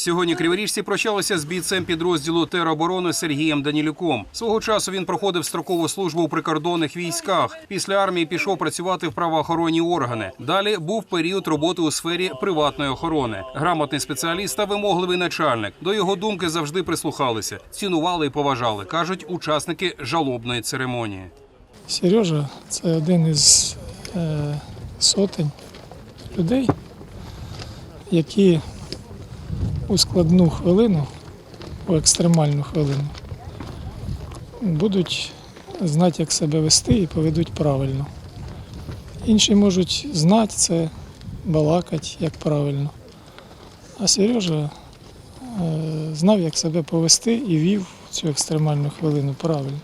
Сьогодні криворіжці прощалися з бійцем підрозділу тероборони Сергієм Данілюком. Свого часу він проходив строкову службу у прикордонних військах. Після армії пішов працювати в правоохоронні органи. Далі був період роботи у сфері приватної охорони. Грамотний спеціаліст та вимогливий начальник. До його думки завжди прислухалися, цінували і поважали, кажуть учасники жалобної церемонії. Сережа це один із е, сотень людей, які у складну хвилину, у екстремальну хвилину, будуть знати, як себе вести і поведуть правильно. Інші можуть знати це, балакати, як правильно. А Сережа е, знав, як себе повести і вів цю екстремальну хвилину правильно.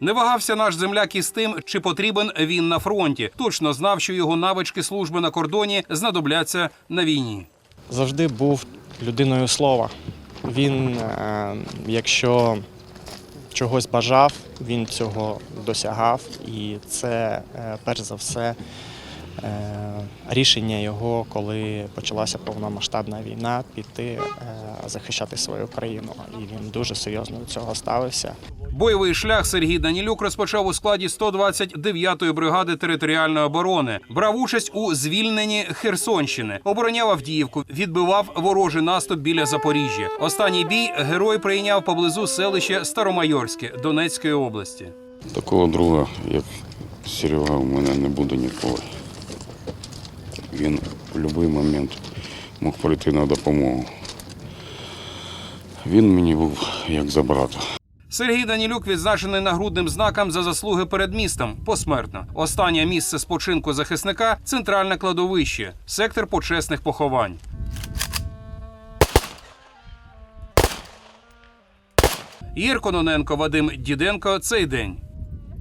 Не вагався наш земляк із тим, чи потрібен він на фронті. Точно знав, що його навички служби на кордоні знадобляться на війні. завжди був людиною слова. Він, е, якщо чогось бажав, він цього досягав, і це е, перш за все рішення його, коли почалася повномасштабна війна, піти е, захищати свою країну. І він дуже серйозно до цього ставився. Бойовий шлях Сергій Данілюк розпочав у складі 129-ї бригади територіальної оборони. Брав участь у звільненні Херсонщини, обороняв Авдіївку, відбивав ворожий наступ біля Запоріжжя. Останній бій герой прийняв поблизу селища Старомайорське Донецької області. Такого друга, як Серега, у мене не буде ніколи. Він в будь-який момент мог прийти на допомогу. Він мені був як за брата. Сергій Данілюк відзначений нагрудним знаком за заслуги перед містом посмертно. Останнє місце спочинку захисника центральне кладовище, сектор почесних поховань. Ір Кононенко, Вадим Діденко. Цей день.